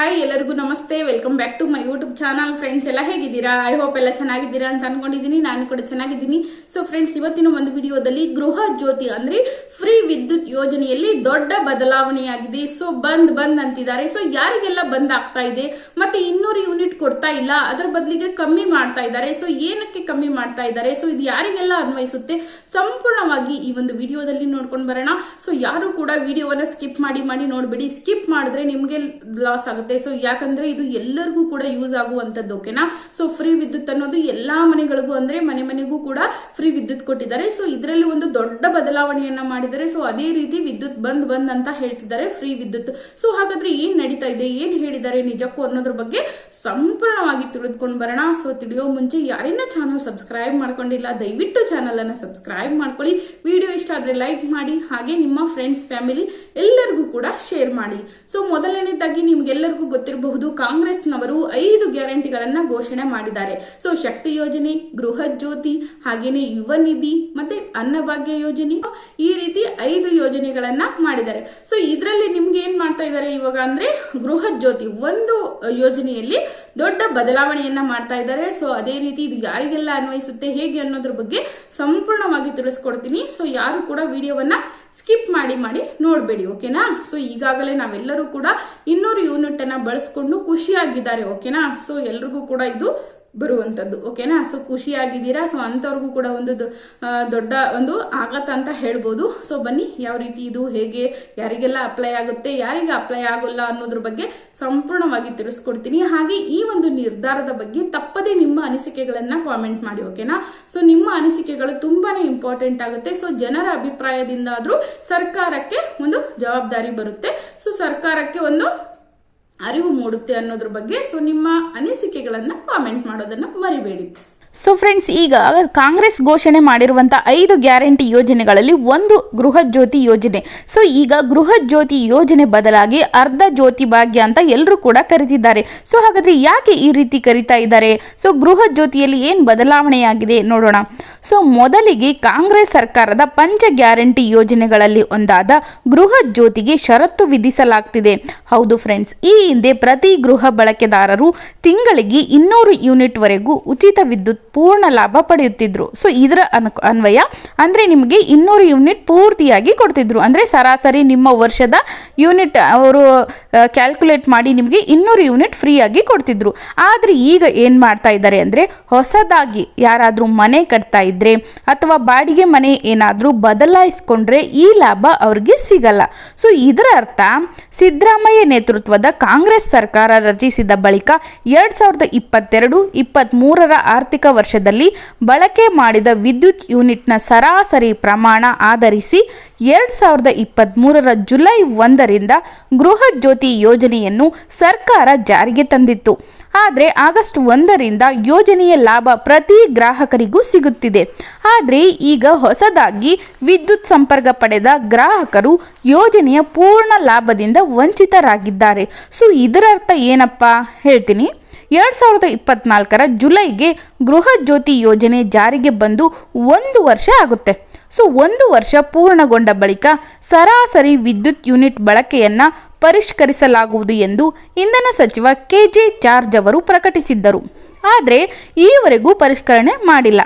Hi ಎಲ್ಲರಿಗೂ ನಮಸ್ತೆ. Welcome back to my YouTube channel friends ಎಲ್ಲ ಹೇಗಿದ್ದೀರಾ? ಐ ಹೋಪ್ ಎಲ್ಲ ಚೆನ್ನಾಗಿದ್ದೀರಾ ಅಂತ ಅನ್ಕೊಂಡಿದ್ದೀನಿ. ನಾನು ಕೂಡ ಚೆನ್ನಾಗಿದ್ದೀನಿ. ಸೊ ಫ್ರೆಂಡ್ಸ್ ಇವತ್ತಿನ ಒಂದು ವಿಡಿಯೋದಲ್ಲಿ ಗೃಹ ಜ್ಯೋತಿ ಅಂದ್ರೆ ಫ್ರೀ ವಿದ್ಯುತ್ ಯೋಜನೆಯಲ್ಲಿ ದೊಡ್ಡ ಬದಲಾವಣೆಯಾಗಿದೆ. ಸೊ ಬಂದ್ ಬಂದ್ ಅಂತಿದ್ದಾರೆ. ಸೊ ಯಾರಿಗೆಲ್ಲ ಬಂದ್ ಆಗ್ತಾ ಇದೆ? ಮತ್ತೆ ಇನ್ನೂರು ಯೂನಿಟ್ ಕೊಡ್ತಾ ಇಲ್ಲ. ಅದರ ಬದಲಿಗೆ ಕಮ್ಮಿ ಮಾಡ್ತಾ ಇದ್ದಾರೆ. ಸೊ ಏನಕ್ಕೆ ಕಮ್ಮಿ ಮಾಡ್ತಾ ಇದ್ದಾರೆ? ಸೊ ಇದು ಯಾರಿಗೆಲ್ಲ ಅನ್ವಯಿಸುತ್ತೆ? ಸಂಪೂರ್ಣವಾಗಿ ಈ ಒಂದು ವಿಡಿಯೋದಲ್ಲಿ ನೋಡ್ಕೊಂಡು ಬರೋಣ. ಸೊ ಯಾರು ಕೂಡ ವಿಡಿಯೋವನ್ನ ಸ್ಕಿಪ್ ಮಾಡಿ ಮಾಡಿ ನೋಡ್ಬೇಡಿ. ಸ್ಕಿಪ್ ಮಾಡಿದ್ರೆ ನಿಮ್ಗೆ ಲಾಸ್ ಆಗುತ್ತೆ. ಸೊ ಯಾಕಂದ್ರೆ ಇದು ಎಲ್ಲರಿಗೂ ಕೂಡ ಯೂಸ್ ಆಗುವಂತದ್ದು ಓಕೆನಾ ಸೊ ಫ್ರೀ ವಿದ್ಯುತ್ ಅನ್ನೋದು ಎಲ್ಲಾ ಮನೆಗಳಿಗೂ ಅಂದ್ರೆ ಮನೆ ಮನೆಗೂ ಕೂಡ ಫ್ರೀ ವಿದ್ಯುತ್ ಕೊಟ್ಟಿದ್ದಾರೆ. ಸೊ ಇದರಲ್ಲಿ ಒಂದು ದೊಡ್ಡ ಬದಲಾವಣೆಯನ್ನ ಮಾಡಿದ್ದಾರೆ. ಸೊ ಅದೇ ರೀತಿ ವಿದ್ಯುತ್ ಬಂದ್ ಬಂದ್ ಅಂತ ಹೇಳ್ತಿದ್ದಾರೆ ಫ್ರೀ ವಿದ್ಯುತ್. ಸೊ ಹಾಗಾದ್ರೆ ಏನ್ ನಡೀತಾ ಇದೆ? ಏನ್ ಹೇಳಿದ್ದಾರೆ ನಿಜಕ್ಕೂ ಅನ್ನೋದ್ರ ಬಗ್ಗೆ ಸಂಪೂರ್ಣವಾಗಿ ತಿಳಿದುಕೊಂಡು ಬರೋಣ. ಸೊ ತಿಳಿಯೋ ಮುಂಚೆ ಯಾರಿನ್ನ ಚಾನಲ್ ಸಬ್ಸ್ಕ್ರೈಬ್ ಮಾಡ್ಕೊಂಡಿಲ್ಲ, ದಯವಿಟ್ಟು ಚಾನಲ್ ಅನ್ನ ಸಬ್ಸ್ಕ್ರೈಬ್ ಮಾಡ್ಕೊಳ್ಳಿ. ವಿಡಿಯೋ ಇಷ್ಟ ಆದ್ರೆ ಲೈಕ್ ಮಾಡಿ, ಹಾಗೆ ನಿಮ್ಮ ಫ್ರೆಂಡ್ಸ್ ಫ್ಯಾಮಿಲಿ ಎಲ್ಲರಿಗೂ ಕೂಡ ಶೇರ್ ಮಾಡಿ. ಸೊ ಮೊದಲನೇದಾಗಿ ನಿಮ್ಗೆಲ್ಲರಿಗೂ ಗೊತ್ತಿರಬಹುದು ಕಾಂಗ್ರೆಸ್ನವರು ಐದು ಗ್ಯಾರಂಟಿಗಳನ್ನ ಘೋಷಣೆ ಮಾಡಿದ್ದಾರೆ. ಸೊ ಶಕ್ತಿ ಯೋಜನೆ ಗೃಹ ಜ್ಯೋತಿ ಹಾಗೇನೆ ಯುವ ನಿಧಿ, ಮತ್ತೆ ಅನ್ನಭಾಗ್ಯ ಯೋಜನೆ, ಈ ರೀತಿ ಐದು ಯೋಜನೆಗಳನ್ನ ಮಾಡಿದ್ದಾರೆ. ಸೊ ಇದರಲ್ಲಿ ನಿಮ್ಗೆ ಏನ್ ಮಾಡ್ತಾ ಇದ್ದಾರೆ ಇವಾಗ ಅಂದ್ರೆ ಗೃಹ ಜ್ಯೋತಿ ಒಂದು ಯೋಜನೆಯಲ್ಲಿ ದೊಡ್ಡ ಬದಲಾವಣೆಯನ್ನ ಮಾಡ್ತಾ ಇದ್ದಾರೆ ಸೊ ಅದೇ ರೀತಿ ಇದು ಯಾರಿಗೆಲ್ಲ ಅನ್ವಯಿಸುತ್ತೆ, ಹೇಗೆ ಅನ್ನೋದ್ರ ಬಗ್ಗೆ ಸಂಪೂರ್ಣವಾಗಿ ತಿಳಿಸ್ಕೊಡ್ತೀನಿ. ಸೊ ಯಾರು ಕೂಡ ವಿಡಿಯೋವನ್ನ ಸ್ಕಿಪ್ ಮಾಡಿ ಮಾಡಿ ನೋಡಬೇಡಿ, ಓಕೆನಾ? ಸೊ ಈಗಾಗಲೇ ನಾವೆಲ್ಲರೂ ಕೂಡ ಇನ್ನೂರು ಯೂನಿಟ್ ಅನ್ನ ಬಳಸ್ಕೊಂಡು ಖುಷಿಯಾಗಿದ್ದಾರೆ, ಓಕೆನಾ? ಎಲ್ರಿಗೂ ಕೂಡ ಇದು ಬರುವಂಥದ್ದು ಓಕೆನಾ ಸೊ ಖುಷಿಯಾಗಿದ್ದೀರಾ? ಸೊ ಅಂಥವ್ರಿಗೂ ಕೂಡ ಒಂದು ದೊಡ್ಡ ಒಂದು ಆಗತ್ತ ಅಂತ ಹೇಳ್ಬೋದು. ಸೊ ಬನ್ನಿ, ಯಾವ ರೀತಿ ಇದು ಹೇಗೆ, ಯಾರಿಗೆಲ್ಲ ಅಪ್ಲೈ ಆಗುತ್ತೆ, ಯಾರಿಗೆ ಅಪ್ಲೈ ಆಗೋಲ್ಲ ಅನ್ನೋದ್ರ ಬಗ್ಗೆ ಸಂಪೂರ್ಣವಾಗಿ ತಿಳಿಸ್ಕೊಡ್ತೀನಿ. ಹಾಗೆ ಈ ಒಂದು ನಿರ್ಧಾರದ ಬಗ್ಗೆ ತಪ್ಪದೇ ನಿಮ್ಮ ಅನಿಸಿಕೆಗಳನ್ನು ಕಾಮೆಂಟ್ ಮಾಡಿ ಓಕೆನಾ ಸೊ ನಿಮ್ಮ ಅನಿಸಿಕೆಗಳು ತುಂಬಾ ಇಂಪಾರ್ಟೆಂಟ್ ಆಗುತ್ತೆ. ಸೊ ಜನರ ಅಭಿಪ್ರಾಯದಿಂದ ಆದ್ರೂ ಸರ್ಕಾರಕ್ಕೆ ಒಂದು ಜವಾಬ್ದಾರಿ ಬರುತ್ತೆ. ಸೊ ಸರ್ಕಾರಕ್ಕೆ ಒಂದು ಅರಿವು ಮೂಡುತ್ತೆ ಅನ್ನೋದ್ರ ಬಗ್ಗೆ ಸೊ ನಿಮ್ಮ ಅನಿಸಿಕೆಗಳನ್ನು ಕಾಮೆಂಟ್ ಮಾಡೋದನ್ನ ಮರಿಬೇಡಿ. ಸೊ ಫ್ರೆಂಡ್ಸ್ ಈಗ ಕಾಂಗ್ರೆಸ್ ಘೋಷಣೆ ಮಾಡಿರುವಂಥ ಐದು ಗ್ಯಾರಂಟಿ ಯೋಜನೆಗಳಲ್ಲಿ ಒಂದು ಗೃಹ ಜ್ಯೋತಿ ಯೋಜನೆ. ಸೊ ಈಗ ಗೃಹ ಜ್ಯೋತಿ ಯೋಜನೆ ಬದಲಾಗಿ ಅರ್ಧ ಜ್ಯೋತಿ ಭಾಗ್ಯ ಅಂತ ಎಲ್ಲರೂ ಕೂಡ ಕರೀತಿದ್ದಾರೆ. ಸೊ ಹಾಗಾದ್ರೆ ಯಾಕೆ ಈ ರೀತಿ ಕರಿತಾ ಇದ್ದಾರೆ? ಸೊ ಗೃಹ ಜ್ಯೋತಿಯಲ್ಲಿ ಏನು ಬದಲಾವಣೆಯಾಗಿದೆ ನೋಡೋಣ. ಸೊ ಮೊದಲಿಗೆ ಕಾಂಗ್ರೆಸ್ ಸರ್ಕಾರದ ಪಂಚ ಗ್ಯಾರಂಟಿ ಯೋಜನೆಗಳಲ್ಲಿ ಒಂದಾದ ಗೃಹ ಜ್ಯೋತಿಗೆ ಷರತ್ತು ವಿಧಿಸಲಾಗ್ತಿದೆ. ಹೌದು ಫ್ರೆಂಡ್ಸ್ ಈ ಹಿಂದೆ ಪ್ರತಿ ಗೃಹ ಬಳಕೆದಾರರು ತಿಂಗಳಿಗೆ ಇನ್ನೂರು ಯೂನಿಟ್ವರೆಗೂ ಉಚಿತ ವಿದ್ಯುತ್ ಪೂರ್ಣ ಲಾಭ ಪಡೆಯುತ್ತಿದ್ರು. ಸೊ ಇದರ ಅನ್ ಅನ್ವಯ, ಅಂದರೆ ನಿಮಗೆ ಇನ್ನೂರು ಯೂನಿಟ್ ಪೂರ್ತಿಯಾಗಿ ಕೊಡ್ತಿದ್ರು. ಅಂದರೆ ಸರಾಸರಿ ನಿಮ್ಮ ವರ್ಷದ ಯೂನಿಟ್, ಅವರು ಕ್ಯಾಲ್ಕುಲೇಟ್ ಮಾಡಿ ನಿಮಗೆ ಇನ್ನೂರು ಯೂನಿಟ್ ಫ್ರೀಯಾಗಿ ಕೊಡ್ತಿದ್ರು. ಆದರೆ ಈಗ ಏನು ಮಾಡ್ತಾ ಇದ್ದಾರೆ ಅಂದರೆ, ಹೊಸದಾಗಿ ಯಾರಾದರೂ ಮನೆ ಕಟ್ತಾ ಇದ್ರೆ, ಅಥವಾ ಬಾಡಿಗೆ ಮನೆ ಏನಾದರೂ ಬದಲಾಯಿಸ್ಕೊಂಡ್ರೆ ಈ ಲಾಭ ಅವ್ರಿಗೆ ಸಿಗಲ್ಲ. ಸೊ ಇದರ ಅರ್ಥ ಸಿದ್ದರಾಮಯ್ಯ ನೇತೃತ್ವದ ಕಾಂಗ್ರೆಸ್ ಸರ್ಕಾರ ರಚಿಸಿದ ಬಳಿಕ ಎರಡ್ ಸಾವಿರದ ಇಪ್ಪತ್ತೆರಡು ಇಪ್ಪತ್ತ್ಮೂರರ ಆರ್ಥಿಕ ವರ್ಷದಲ್ಲಿ ಬಳಕೆ ಮಾಡಿದ ವಿದ್ಯುತ್ ಯೂನಿಟ್ನ ಸರಾಸರಿ ಪ್ರಮಾಣ ಆಧರಿಸಿ ಎರಡ್ ಸಾವಿರದ ಇಪ್ಪತ್ತ್ಮೂರರ ಜುಲೈ ಒಂದರಿಂದ ಗೃಹ ಜ್ಯೋತಿ ಯೋಜನೆಯನ್ನು ಸರ್ಕಾರ ಜಾರಿಗೆ ತಂದಿತ್ತು. ಆದರೆ ಆಗಸ್ಟ್ ಒಂದರಿಂದ ಯೋಜನೆಯ ಲಾಭ ಪ್ರತಿ ಗ್ರಾಹಕರಿಗೂ ಸಿಗುತ್ತಿದೆ. ಆದರೆ ಈಗ ಹೊಸದಾಗಿ ವಿದ್ಯುತ್ ಸಂಪರ್ಕ ಪಡೆದ ಗ್ರಾಹಕರು ಯೋಜನೆಯ ಪೂರ್ಣ ಲಾಭದಿಂದ ವಂಚಿತರಾಗಿದ್ದಾರೆ. ಸೊ, ಇದರರ್ಥ ಏನಪ್ಪ ಹೇಳ್ತೀನಿ. ಎರಡು ಸಾವಿರದ ಇಪ್ಪತ್ನಾಲ್ಕರ ಜುಲೈಗೆ ಗೃಹ ಜ್ಯೋತಿ ಯೋಜನೆ ಜಾರಿಗೆ ಬಂದು ಒಂದು ವರ್ಷ ಆಗುತ್ತೆ. ಸೊ, ಒಂದು ವರ್ಷ ಪೂರ್ಣಗೊಂಡ ಬಳಿಕ ಸರಾಸರಿ ವಿದ್ಯುತ್ ಯೂನಿಟ್ ಬಳಕೆಯನ್ನು ಪರಿಷ್ಕರಿಸಲಾಗುವುದು ಎಂದು ಇಂಧನ ಸಚಿವ ಕೆಜೆ ಜಾರ್ಜ್ ಅವರು ಪ್ರಕಟಿಸಿದ್ದರು. ಆದರೆ ಈವರೆಗೂ ಪರಿಷ್ಕರಣೆ ಮಾಡಿಲ್ಲ.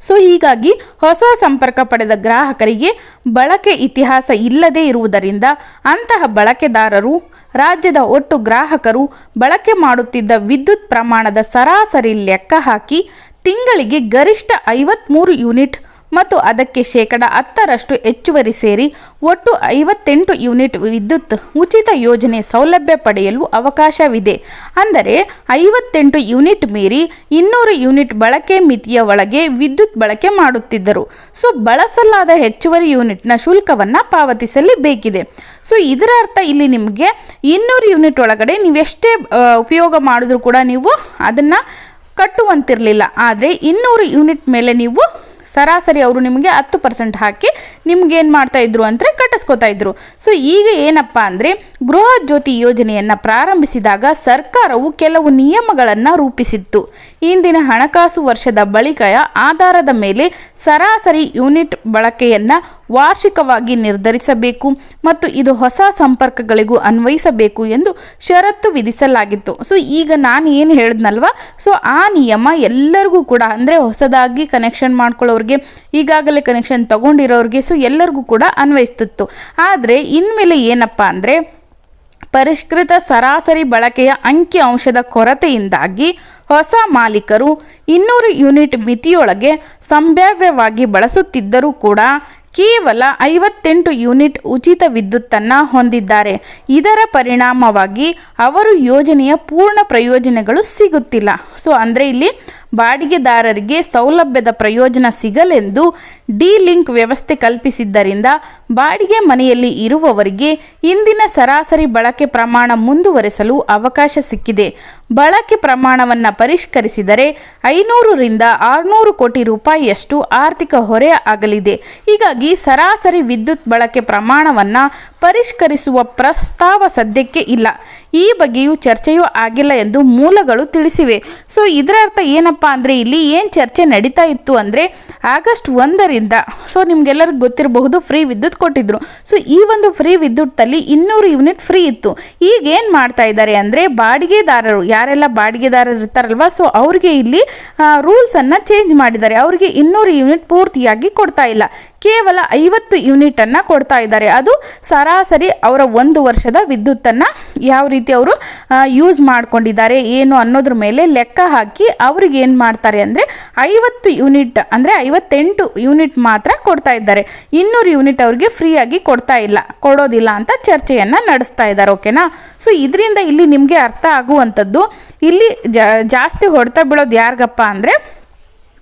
ಸೊ, ಹೀಗಾಗಿ ಹೊಸ ಸಂಪರ್ಕ ಪಡೆದ ಗ್ರಾಹಕರಿಗೆ ಬಳಕೆ ಇತಿಹಾಸ ಇಲ್ಲದೇ ಇರುವುದರಿಂದ ಅಂತಹ ಬಳಕೆದಾರರು, ರಾಜ್ಯದ ಒಟ್ಟು ಗ್ರಾಹಕರು ಬಳಕೆ ಮಾಡುತ್ತಿದ್ದ ವಿದ್ಯುತ್ ಪ್ರಮಾಣದ ಸರಾಸರಿ ಲೆಕ್ಕ ಹಾಕಿ ತಿಂಗಳಿಗೆ ಗರಿಷ್ಠ ಐವತ್ತ್ಮೂರು ಯೂನಿಟ್ ಮತ್ತು ಅದಕ್ಕೆ ಶೇಕಡ ಹತ್ತರಷ್ಟು ಹೆಚ್ಚುವರಿ ಸೇರಿ ಒಟ್ಟು ಐವತ್ತೆಂಟು ಯೂನಿಟ್ ವಿದ್ಯುತ್ ಉಚಿತ ಯೋಜನೆ ಸೌಲಭ್ಯ ಪಡೆಯಲು ಅವಕಾಶವಿದೆ. ಅಂದರೆ ಐವತ್ತೆಂಟು ಯೂನಿಟ್ ಮೀರಿ ಇನ್ನೂರು ಯೂನಿಟ್ ಬಳಕೆ ಮಿತಿಯ ಒಳಗೆ ವಿದ್ಯುತ್ ಬಳಕೆ ಮಾಡುತ್ತಿದ್ದರು. ಸೊ, ಬಳಸಲಾದ ಹೆಚ್ಚುವರಿ ಯೂನಿಟ್ನ ಶುಲ್ಕವನ್ನು ಪಾವತಿಸಲೇಬೇಕಿದೆ. ಸೊ, ಇದರ ಅರ್ಥ ಇಲ್ಲಿ ನಿಮಗೆ ಇನ್ನೂರು ಯೂನಿಟ್ ಒಳಗಡೆ ನೀವೆಷ್ಟೇ ಉಪಯೋಗ ಮಾಡಿದ್ರೂ ಕೂಡ ನೀವು ಅದನ್ನು ಕಟ್ಟುವಂತಿರಲಿಲ್ಲ. ಆದರೆ ಇನ್ನೂರು ಯೂನಿಟ್ ಮೇಲೆ ನೀವು ಸರಾಸರಿ ಅವರು ನಿಮಗೆ ಹತ್ತು ಪರ್ಸೆಂಟ್ ಹಾಕಿ ನಿಮ್ಗೇನು ಮಾಡ್ತಾ ಇದ್ರು ಅಂದರೆ ಕಟ್ಟಿಸ್ಕೊತಾ ಇದ್ರು. ಸೊ ಈಗ ಏನಪ್ಪ ಅಂದರೆ ಗೃಹ ಜ್ಯೋತಿ ಯೋಜನೆಯನ್ನು ಪ್ರಾರಂಭಿಸಿದಾಗ ಸರ್ಕಾರವು ಕೆಲವು ನಿಯಮಗಳನ್ನು ರೂಪಿಸಿತ್ತು. ಇಂದಿನ ಹಣಕಾಸು ವರ್ಷದ ಬಳಿಕೆಯ ಆಧಾರದ ಮೇಲೆ ಸರಾಸರಿ ಯೂನಿಟ್ ಬಳಕೆಯನ್ನು ವಾರ್ಷಿಕವಾಗಿ ನಿರ್ಧರಿಸಬೇಕು ಮತ್ತು ಇದು ಹೊಸ ಸಂಪರ್ಕಗಳಿಗೂ ಅನ್ವಯಿಸಬೇಕು ಎಂದು ಷರತ್ತು ವಿಧಿಸಲಾಗಿತ್ತು. ಸೊ ಈಗ ನಾನು ಏನು ಹೇಳಿದ್ನಲ್ವ? ಸೊ ಆ ನಿಯಮ ಎಲ್ಲರಿಗೂ ಕೂಡ ಅಂದರೆ ಹೊಸದಾಗಿ ಕನೆಕ್ಷನ್ ಮಾಡ್ಕೊಳ್ಳೋರಿಗೆ, ಈಗಾಗಲೇ ಕನೆಕ್ಷನ್ ತಗೊಂಡಿರೋರಿಗೆ ಎಲ್ಲರಿಗೂ ಕೂಡ ಅನ್ವಯಿಸ್ತಿತ್ತು. ಆದರೆ ಇನ್ಮೇಲೆ ಏನಪ್ಪ ಅಂದರೆ, ಪರಿಷ್ಕೃತ ಸರಾಸರಿ ಬಳಕೆಯ ಅಂಕಿ ಅಂಶದ ಕೊರತೆಯಿಂದಾಗಿ ಹೊಸ ಮಾಲೀಕರು ಇನ್ನೂರು ಯೂನಿಟ್ ಮಿತಿಯೊಳಗೆ ಸಂಭಾವ್ಯವಾಗಿ ಬಳಸುತ್ತಿದ್ದರೂ ಕೂಡ ಕೇವಲ ಐವತ್ತೆಂಟು ಯೂನಿಟ್ ಉಚಿತ ವಿದ್ಯುತ್ತನ್ನು ಹೊಂದಿದ್ದಾರೆ. ಇದರ ಪರಿಣಾಮವಾಗಿ ಅವರು ಯೋಜನೆಯ ಪೂರ್ಣ ಪ್ರಯೋಜನಗಳು ಸಿಗುತ್ತಿಲ್ಲ. ಸೊ ಅಂದರೆ ಇಲ್ಲಿ ಬಾಡಿಗೆದಾರರಿಗೆ ಸೌಲಭ್ಯದ ಪ್ರಯೋಜನ ಸಿಗಲೆಂದು ಡಿ ಲಿಂಕ್ ವ್ಯವಸ್ಥೆ ಕಲ್ಪಿಸಿದ್ದರಿಂದ ಬಾಡಿಗೆ ಮನೆಯಲ್ಲಿ ಇರುವವರಿಗೆ ಇಂದಿನ ಸರಾಸರಿ ಬಳಕೆ ಪ್ರಮಾಣ ಮುಂದುವರೆಸಲು ಅವಕಾಶ ಸಿಕ್ಕಿದೆ. ಬಳಕೆ ಪ್ರಮಾಣವನ್ನು ಪರಿಷ್ಕರಿಸಿದರೆ ಐನೂರರಿಂದ ಆರುನೂರು ಕೋಟಿ ರೂಪಾಯಿಯಷ್ಟು ಆರ್ಥಿಕ ಹೊರೆ ಆಗಲಿದೆ. ಹೀಗಾಗಿ ಸರಾಸರಿ ವಿದ್ಯುತ್ ಬಳಕೆ ಪ್ರಮಾಣವನ್ನು ಪರಿಷ್ಕರಿಸುವ ಪ್ರಸ್ತಾವ ಸದ್ಯಕ್ಕೆ ಇಲ್ಲ. ಈ ಬಗ್ಗೆಯೂ ಚರ್ಚೆಯೂ ಆಗಿಲ್ಲ ಎಂದು ಮೂಲಗಳು ತಿಳಿಸಿವೆ. ಸೊ ಇದರ ಅರ್ಥ ಏನಪ್ಪ ಅಂದರೆ ಇಲ್ಲಿ ಏನು ಚರ್ಚೆ ನಡೀತಾ ಇತ್ತು ಅಂದರೆ ಆಗಸ್ಟ್ ಒಂದರಿಂದ ಸೊ ನಿಮ್ಗೆಲ್ಲರಿಗೂ ಗೊತ್ತಿರಬಹುದು ಫ್ರೀ ವಿದ್ಯುತ್ ಕೊಟ್ಟಿದ್ರು. ಸೊ ಈ ಒಂದು ಫ್ರೀ ವಿದ್ಯುತ್ತಲ್ಲಿ ಇನ್ನೂರು ಯೂನಿಟ್ ಫ್ರೀ ಇತ್ತು. ಈಗ ಏನು ಮಾಡ್ತಾ ಇದ್ದಾರೆ ಅಂದರೆ, ಬಾಡಿಗೆದಾರರು, ಯಾರೆಲ್ಲ ಬಾಡಿಗೆದಾರರು ಇರ್ತಾರಲ್ವ ಸೊ ಅವ್ರಿಗೆ ಇಲ್ಲಿ ರೂಲ್ಸನ್ನು ಚೇಂಜ್ ಮಾಡಿದ್ದಾರೆ. ಅವರಿಗೆ ಇನ್ನೂರು ಯೂನಿಟ್ ಪೂರ್ತಿಯಾಗಿ ಕೊಡ್ತಾ ಇಲ್ಲ. ಕೇವಲ ಐವತ್ತು ಯೂನಿಟನ್ನು ಕೊಡ್ತಾ ಇದ್ದಾರೆ. ಅದು ಸರಾಸರಿ ಅವರ ಒಂದು ವರ್ಷದ ವಿದ್ಯುತ್ತನ್ನು ಯಾವ ರೀತಿ ಅವರು ಯೂಸ್ ಮಾಡ್ಕೊಂಡಿದ್ದಾರೆ, ಏನು ಅನ್ನೋದ್ರ ಮೇಲೆ ಲೆಕ್ಕ ಹಾಕಿ ಅವ್ರಿಗೆ ಏನು ಮಾಡ್ತಾರೆ ಅಂದರೆ ಐವತ್ತು ಯೂನಿಟ್, ಅಂದರೆ ಐವತ್ತೆಂಟು ಯೂನಿಟ್ ಮಾತ್ರ ಕೊಡ್ತಾ ಇದ್ದಾರೆ. ಇನ್ನೂರು ಯೂನಿಟ್ ಅವ್ರಿಗೆ ಫ್ರೀಯಾಗಿ ಕೊಡ್ತಾ ಇಲ್ಲ, ಕೊಡೋದಿಲ್ಲ ಅಂತ ಚರ್ಚೆಯನ್ನು ನಡೆಸ್ತಾ ಇದ್ದಾರೆ ಓಕೆನಾ ಸೊ ಇದರಿಂದ ಇಲ್ಲಿ ನಿಮಗೆ ಅರ್ಥ ಆಗುವಂಥದ್ದು. ಇಲ್ಲಿ ಜಾಸ್ತಿ ಹೊಡೆತ ಬೀಳೋದು ಯಾರಿಗಪ್ಪ ಅಂದರೆ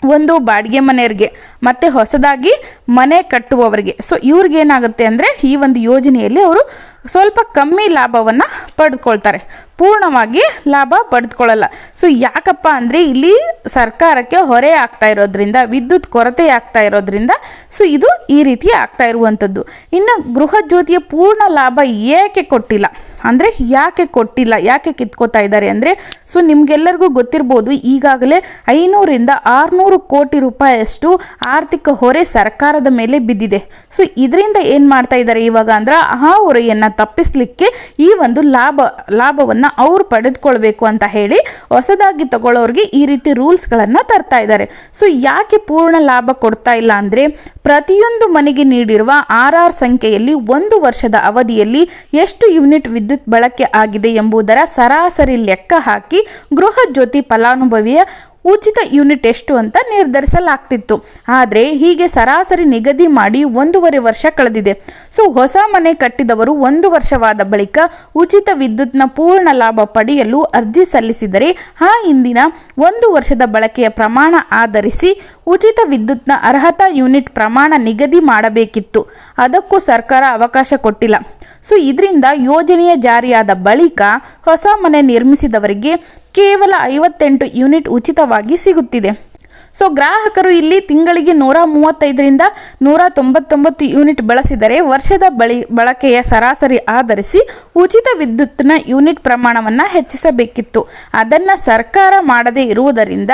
ಒಂದು ಬಾಡಿಗೆ ಮನೆಯವ್ರಿಗೆ ಮತ್ತು ಹೊಸದಾಗಿ ಮನೆ ಕಟ್ಟುವವರಿಗೆ. ಸೊ ಇವ್ರಿಗೇನಾಗುತ್ತೆ ಅಂದರೆ ಈ ಒಂದು ಯೋಜನೆಯಲ್ಲಿ ಅವರು ಸ್ವಲ್ಪ ಕಮ್ಮಿ ಲಾಭವನ್ನು ಪಡೆದುಕೊಳ್ತಾರೆ. ಪೂರ್ಣವಾಗಿ ಲಾಭ ಪಡೆದುಕೊಳ್ಳಲ್ಲ. ಸೊ ಯಾಕಪ್ಪ ಅಂದರೆ ಇಲ್ಲಿ ಸರ್ಕಾರಕ್ಕೆ ಹೊರೆ ಆಗ್ತಾ ಇರೋದ್ರಿಂದ, ವಿದ್ಯುತ್ ಕೊರತೆ ಆಗ್ತಾ ಇರೋದ್ರಿಂದ ಸೊ ಇದು ಈ ರೀತಿ ಆಗ್ತಾ ಇರುವಂಥದ್ದು. ಇನ್ನು ಗೃಹ ಜ್ಯೋತಿಯ ಪೂರ್ಣ ಲಾಭ ಏಕೆ ಕೊಟ್ಟಿಲ್ಲ? ಅಂದರೆ ಯಾಕೆ ಕೊಟ್ಟಿಲ್ಲ? ಯಾಕೆ ಕಿತ್ಕೋತಾ ಇದ್ದಾರೆ ಅಂದರೆ ಸೊ ನಿಮಗೆಲ್ಲರಿಗೂ ಗೊತ್ತಿರ್ಬೋದು, ಈಗಾಗಲೇ ಐನೂರಿಂದ ಆರುನೂರು ಕೋಟಿ ರೂಪಾಯಿಯಷ್ಟು ಆರ್ಥಿಕ ಹೊರೆ ಸರ್ಕಾರದ ಮೇಲೆ ಬಿದ್ದಿದೆ. ಸೊ ಇದರಿಂದ ಏನು ಮಾಡ್ತಾ ಇದ್ದಾರೆ ಇವಾಗ ಅಂದ್ರೆ ಆ ಹೊರೆಯನ್ನು ತಪ್ಪಿಸ್ಲಿಕ್ಕೆ ಈ ಒಂದು ಲಾಭ, ಲಾಭವನ್ನು ಅವರು ಪಡೆದುಕೊಳ್ಬೇಕು ಅಂತ ಹೇಳಿ ಹೊಸದಾಗಿ ತಗೊಳ್ಳೋರಿಗೆ ಈ ರೀತಿ ರೂಲ್ಸ್ಗಳನ್ನು ತರ್ತಾ ಇದ್ದಾರೆ. ಸೊ ಯಾಕೆ ಪೂರ್ಣ ಲಾಭ ಕೊಡ್ತಾ ಇಲ್ಲ ಅಂದರೆ ಪ್ರತಿಯೊಂದು ಮನೆಗೆ ನೀಡಿರುವ ಆರ್ ಆರ್ ಸಂಖ್ಯೆಯಲ್ಲಿ ಒಂದು ವರ್ಷದ ಅವಧಿಯಲ್ಲಿ ಎಷ್ಟು ಯೂನಿಟ್ ವಿದ್ಯುತ್ ಬಳಕೆ ಆಗಿದೆ ಎಂಬುದರ ಸರಾಸರಿ ಲೆಕ್ಕ ಹಾಕಿ ಗೃಹ ಜ್ಯೋತಿ ಫಲಾನುಭವಿಯ ಉಚಿತ ಯೂನಿಟ್ ಎಷ್ಟು ಅಂತ ನಿರ್ಧರಿಸಲಾಗ್ತಿತ್ತು. ಆದರೆ ಹೀಗೆ ಸರಾಸರಿ ನಿಗದಿ ಮಾಡಿ ಒಂದೂವರೆ ವರ್ಷ ಕಳೆದಿದೆ. ಸೊ ಹೊಸ ಮನೆ ಕಟ್ಟಿದವರು ಒಂದು ವರ್ಷವಾದ ಬಳಿಕ ಉಚಿತ ವಿದ್ಯುತ್ನ ಪೂರ್ಣ ಲಾಭ ಪಡೆಯಲು ಅರ್ಜಿ ಸಲ್ಲಿಸಿದರೆ ಆ ಹಿಂದಿನ ಒಂದು ವರ್ಷದ ಬಳಕೆಯ ಪ್ರಮಾಣ ಆಧರಿಸಿ ಉಚಿತ ವಿದ್ಯುತ್ನ ಅರ್ಹತಾ ಯೂನಿಟ್ ಪ್ರಮಾಣ ನಿಗದಿ ಮಾಡಬೇಕಿತ್ತು. ಅದಕ್ಕೂ ಸರ್ಕಾರ ಅವಕಾಶ ಕೊಟ್ಟಿಲ್ಲ. ಸೊ, ಇದರಿಂದ ಯೋಜನೆಯ ಜಾರಿಯಾದ ಬಳಿಕ ಹೊಸ ಮನೆ ನಿರ್ಮಿಸಿದವರಿಗೆ ಕೇವಲ ಐವತ್ತೆಂಟು ಯೂನಿಟ್ ಉಚಿತವಾಗಿ ಸಿಗುತ್ತಿದೆ. ಸೊ ಗ್ರಾಹಕರು ಇಲ್ಲಿ ತಿಂಗಳಿಗೆ ನೂರ ಮೂವತ್ತೈದರಿಂದ ನೂರ ತೊಂಬತ್ತೊಂಬತ್ತು ಯೂನಿಟ್ ಬಳಸಿದರೆ ವರ್ಷದ ಬಳಿ, ಬಳಕೆಯ ಸರಾಸರಿ ಆಧರಿಸಿ ಉಚಿತ ವಿದ್ಯುತ್ನ ಯೂನಿಟ್ ಪ್ರಮಾಣವನ್ನು ಹೆಚ್ಚಿಸಬೇಕಿತ್ತು. ಅದನ್ನು ಸರ್ಕಾರ ಮಾಡದೇ ಇರುವುದರಿಂದ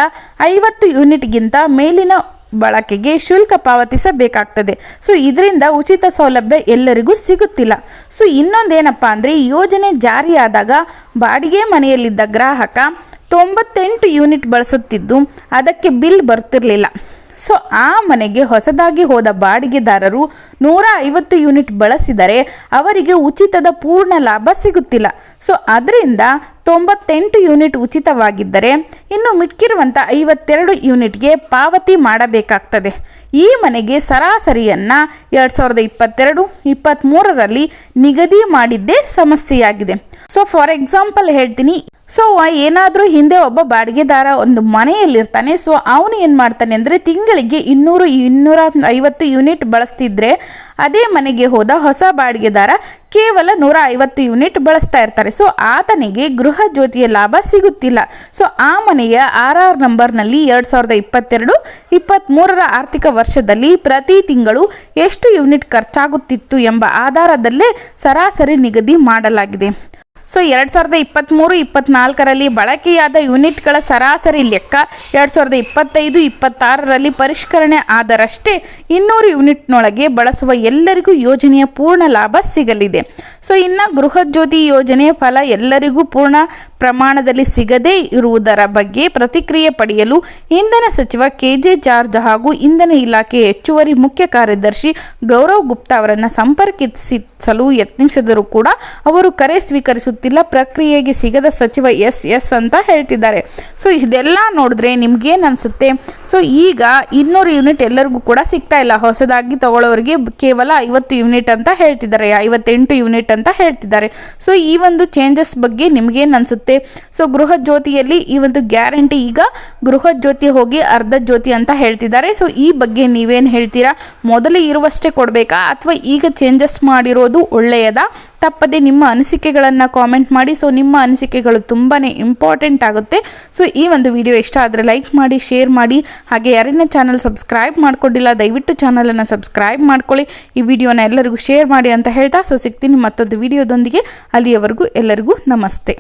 ಐವತ್ತು ಯೂನಿಟ್ಗಿಂತ ಮೇಲಿನ ಬಳಕೆಗೆ ಶುಲ್ಕ ಪಾವತಿಸಬೇಕಾಗ್ತದೆ. ಸೊ ಇದರಿಂದ ಉಚಿತ ಸೌಲಭ್ಯ ಎಲ್ಲರಿಗೂ ಸಿಗುತ್ತಿಲ್ಲ. ಸೊ ಇನ್ನೊಂದೇನಪ್ಪ ಅಂದರೆ ಯೋಜನೆ ಜಾರಿಯಾದಾಗ ಬಾಡಿಗೆ ಮನೆಯಲ್ಲಿದ್ದ ಗ್ರಾಹಕ ತೊಂಬತ್ತೆಂಟು ಯೂನಿಟ್ ಬಳಸುತ್ತಿದ್ದು ಅದಕ್ಕೆ ಬಿಲ್ ಬರ್ತಿರಲಿಲ್ಲ. ಸೊ, ಆ ಮನೆಗೆ ಹೊಸದಾಗಿ ಹೋದ ಬಾಡಿಗೆದಾರರು ನೂರ ಐವತ್ತು ಯೂನಿಟ್ ಬಳಸಿದರೆ ಅವರಿಗೆ ಉಚಿತದ ಪೂರ್ಣ ಲಾಭ ಸಿಗುತ್ತಿಲ್ಲ. ಸೊ, ಅದರಿಂದ ತೊಂಬತ್ತೆಂಟು ಯೂನಿಟ್ ಉಚಿತವಾಗಿದ್ದರೆ ಇನ್ನು ಮಿಕ್ಕಿರುವಂಥ ಐವತ್ತೆರಡು ಯೂನಿಟ್ಗೆ ಪಾವತಿ ಮಾಡಬೇಕಾಗ್ತದೆ. ಈ ಮನೆಗೆ ಸರಾಸರಿಯನ್ನು ಎರಡು ಸಾವಿರದ ಇಪ್ಪತ್ತೆರಡು ಇಪ್ಪತ್ತ್ಮೂರರಲ್ಲಿ ನಿಗದಿ ಮಾಡಿದ್ದೇ ಸಮಸ್ಯೆಯಾಗಿದೆ. ಸೊ, ಫಾರ್ ಎಕ್ಸಾಂಪಲ್ ಹೇಳ್ತೀನಿ. ಸೊ ಏನಾದರೂ ಹಿಂದೆ ಒಬ್ಬ ಬಾಡಿಗೆದಾರ ಒಂದು ಮನೆಯಲ್ಲಿರ್ತಾನೆ. ಸೊ ಅವನು ಏನು ಮಾಡ್ತಾನೆ ಅಂದರೆ ತಿಂಗಳಿಗೆ ಇನ್ನೂರು, ಇನ್ನೂರ ಐವತ್ತು ಯೂನಿಟ್ ಬಳಸ್ತಿದ್ರೆ ಅದೇ ಮನೆಗೆ ಹೋದ ಹೊಸ ಬಾಡಿಗೆದಾರ ಕೇವಲ ನೂರ ಐವತ್ತು ಯೂನಿಟ್ ಬಳಸ್ತಾ ಇರ್ತಾರೆ. ಸೊ ಆತನಿಗೆ ಗೃಹ ಜ್ಯೋತಿಯ ಲಾಭ ಸಿಗುತ್ತಿಲ್ಲ. ಸೊ ಆ ಮನೆಯ ಆರ್ ಆರ್ ನಂಬರ್ನಲ್ಲಿ ಎರಡು ಸಾವಿರದ ಇಪ್ಪತ್ತೆರಡು ಇಪ್ಪತ್ತ್ಮೂರರ ಆರ್ಥಿಕ ವರ್ಷದಲ್ಲಿ ಪ್ರತಿ ತಿಂಗಳು ಎಷ್ಟು ಯೂನಿಟ್ ಖರ್ಚಾಗುತ್ತಿತ್ತು ಎಂಬ ಆಧಾರದಲ್ಲೇ ಸರಾಸರಿ ನಿಗದಿ ಮಾಡಲಾಗಿದೆ. ಸೊ ಎರಡು ಸಾವಿರದ ಇಪ್ಪತ್ತ್ಮೂರು ಇಪ್ಪತ್ತ್ನಾಲ್ಕರಲ್ಲಿ ಬಳಕೆಯಾದ ಯೂನಿಟ್ಗಳ ಸರಾಸರಿ ಲೆಕ್ಕ ಎರಡು ಸಾವಿರದ ಇಪ್ಪತ್ತೈದು, ಇಪ್ಪತ್ತಾರರಲ್ಲಿ ಪರಿಷ್ಕರಣೆ ಆದರಷ್ಟೇ ಇನ್ನೂರು ಯೂನಿಟ್ನೊಳಗೆ ಬಳಸುವ ಎಲ್ಲರಿಗೂ ಯೋಜನೆಯ ಪೂರ್ಣ ಲಾಭ ಸಿಗಲಿದೆ. ಸೊ ಇನ್ನು ಗೃಹಜ್ಯೋತಿ ಯೋಜನೆಯ ಫಲ ಎಲ್ಲರಿಗೂ ಪೂರ್ಣ ಪ್ರಮಾಣದಲ್ಲಿ ಸಿಗದೇ ಇರುವುದರ ಬಗ್ಗೆ ಪ್ರತಿಕ್ರಿಯೆ ಪಡೆಯಲು ಇಂಧನ ಸಚಿವ ಕೆಜೆ ಜಾರ್ಜ್ ಹಾಗೂ ಇಂಧನ ಇಲಾಖೆ ಹೆಚ್ಚುವರಿ ಮುಖ್ಯ ಕಾರ್ಯದರ್ಶಿ ಗೌರವ್ ಗುಪ್ತಾ ಅವರನ್ನು ಸಂಪರ್ಕಿಸಲು ಯತ್ನಿಸಿದರೂ ಕೂಡ ಅವರು ಕರೆ ಸ್ವೀಕರಿಸುತ್ತಿಲ್ಲ, ಪ್ರಕ್ರಿಯೆಗೆ ಸಿಗದ ಸಚಿವ ಎಸ್ ಎಸ್ ಅಂತ ಹೇಳ್ತಿದ್ದಾರೆ. ಸೊ, ಇದೆಲ್ಲ ನೋಡಿದ್ರೆ ನಿಮ್ಗೇನು ಅನಿಸುತ್ತೆ? ಸೊ, ಈಗ ಇನ್ನೂರು ಯೂನಿಟ್ ಎಲ್ಲರಿಗೂ ಕೂಡ ಸಿಗ್ತಾ ಇಲ್ಲ. ಹೊಸದಾಗಿ ತಗೊಳ್ಳೋರಿಗೆ ಕೇವಲ ಐವತ್ತು ಯೂನಿಟ್ ಅಂತ ಹೇಳ್ತಿದ್ದಾರೆ, ಐವತ್ತೆಂಟು ಯೂನಿಟ್ ಅಂತ ಹೇಳ್ತಿದ್ದಾರೆ. ಸೊ, ಈ ಒಂದು ಚೇಂಜಸ್ ಬಗ್ಗೆ ನಿಮ್ಗೇನು ಅನಿಸುತ್ತೆ? ಸೊ ಗೃಹ ಜ್ಯೋತಿಯಲ್ಲಿ ಈ ಒಂದು ಗ್ಯಾರಂಟಿ ಈಗ ಗೃಹ ಜ್ಯೋತಿ ಹೋಗಿ ಅರ್ಧ ಜ್ಯೋತಿ ಅಂತ ಹೇಳ್ತಿದ್ದಾರೆ. ಸೊ ಈ ಬಗ್ಗೆ ನೀವೇನು ಹೇಳ್ತೀರಾ? ಮೊದಲು ಇರುವಷ್ಟೇ ಕೊಡಬೇಕಾ? ಅಥವಾ ಈಗ ಚೇಂಜಸ್ ಮಾಡಿರೋದು ಒಳ್ಳೆಯದಾ? ತಪ್ಪದೆ ನಿಮ್ಮ ಅನಿಸಿಕೆಗಳನ್ನು ಕಾಮೆಂಟ್ ಮಾಡಿ. ಸೊ ನಿಮ್ಮ ಅನಿಸಿಕೆಗಳು ತುಂಬಾ ಇಂಪಾರ್ಟೆಂಟ್ ಆಗುತ್ತೆ. ಸೊ ಈ ಒಂದು ವಿಡಿಯೋ ಇಷ್ಟ ಆದರೆ ಲೈಕ್ ಮಾಡಿ ಶೇರ್ ಮಾಡಿ. ಹಾಗೆ ಯಾರನ್ನ ಚಾನಲ್ ಸಬ್ಸ್ಕ್ರೈಬ್ ಮಾಡ್ಕೊಂಡಿಲ್ಲ, ದಯವಿಟ್ಟು ಚಾನಲನ್ನು ಸಬ್ಸ್ಕ್ರೈಬ್ ಮಾಡ್ಕೊಳ್ಳಿ. ಈ ವಿಡಿಯೋನ ಎಲ್ಲರಿಗೂ ಶೇರ್ ಮಾಡಿ ಅಂತ ಹೇಳ್ತಾ. ಸೊ ಸಿಗ್ತೀನಿ ಮತ್ತೊಂದು ವಿಡಿಯೋದೊಂದಿಗೆ ಅಲ್ಲಿಯವರೆಗೂ ಎಲ್ಲರಿಗೂ ನಮಸ್ತೆ.